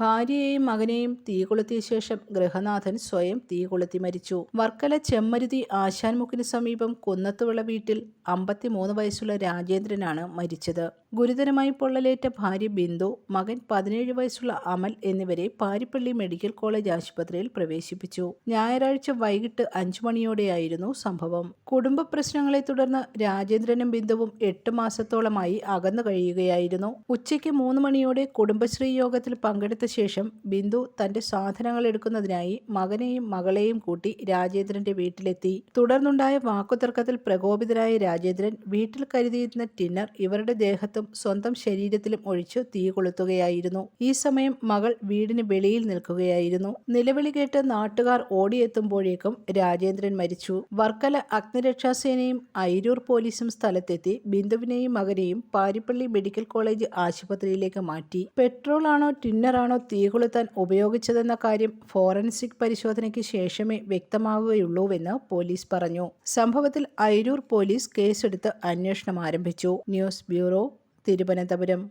ഭാര്യയെയും മകനെയും തീ കൊളുത്തിയ ശേഷം ഗൃഹനാഥൻ സ്വയം തീ കൊളുത്തി മരിച്ചു. വർക്കല ചെമ്മരുതി ആശാൻമുക്കിന് സമീപം കുന്നത്തുവിള വീട്ടിൽ അമ്പത്തിമൂന്ന് വയസ്സുള്ള രാജേന്ദ്രനാണ് മരിച്ചത്. ഗുരുതരമായി പൊള്ളലേറ്റ ഭാര്യ ബിന്ദു മകൻ പതിനേഴ് വയസ്സുള്ള അമൽ എന്നിവരെ പാരിപ്പള്ളി മെഡിക്കൽ കോളേജ് ആശുപത്രിയിൽ പ്രവേശിപ്പിച്ചു. ഞായറാഴ്ച വൈകിട്ട് അഞ്ചു മണിയോടെയായിരുന്നു സംഭവം. കുടുംബ പ്രശ്നങ്ങളെ തുടർന്ന് രാജേന്ദ്രനും ബിന്ദുവും എട്ട് മാസത്തോളമായി അകന്നു കഴിയുകയായിരുന്നു. ഉച്ചയ്ക്ക് മൂന്ന് മണിയോടെ കുടുംബശ്രീ യോഗത്തിൽ പങ്കെടുത്ത ശേഷം ബിന്ദു തന്റെ സാധനങ്ങൾ എടുക്കുന്നതിനായി മകനെയും മകളെയും കൂട്ടി രാജേന്ദ്രന്റെ വീട്ടിലെത്തി. തുടർന്നുണ്ടായ വാക്കുതർക്കത്തിൽ പ്രകോപിതരായ രാജേന്ദ്രൻ വീട്ടിൽ കരുതിയിരുന്ന ടിന്നർ ഇവരുടെ ദേഹത്തും സ്വന്തം ശരീരത്തിലും ഒഴിച്ചു തീ കൊളുത്തുകയായിരുന്നു. ഈ സമയം മകൾ വീടിന് വെളിയിൽ നിൽക്കുകയായിരുന്നു. നിലവിളി കേട്ട് നാട്ടുകാർ ഓടിയെത്തുമ്പോഴേക്കും രാജേന്ദ്രൻ മരിച്ചു. വർക്കല അഗ്നിരക്ഷാസേനയും ഐരൂർ പോലീസും സ്ഥലത്തെത്തി ബിന്ദുവിനെയും മകനെയും പാരിപ്പള്ളി മെഡിക്കൽ കോളേജ് ആശുപത്രിയിലേക്ക് മാറ്റി. പെട്രോൾ ആണോ ടിന്നറാണോ തീ കൊളുത്താൻ ഉപയോഗിച്ചതെന്ന കാര്യം ഫോറൻസിക് പരിശോധനയ്ക്ക് ശേഷമേ വ്യക്തമാവുകയുള്ളൂവെന്ന് പോലീസ് പറഞ്ഞു. സംഭവത്തിൽ അയിരൂർ പോലീസ് കേസെടുത്ത് അന്വേഷണം ആരംഭിച്ചു. News bureau Thiruvananthapuram.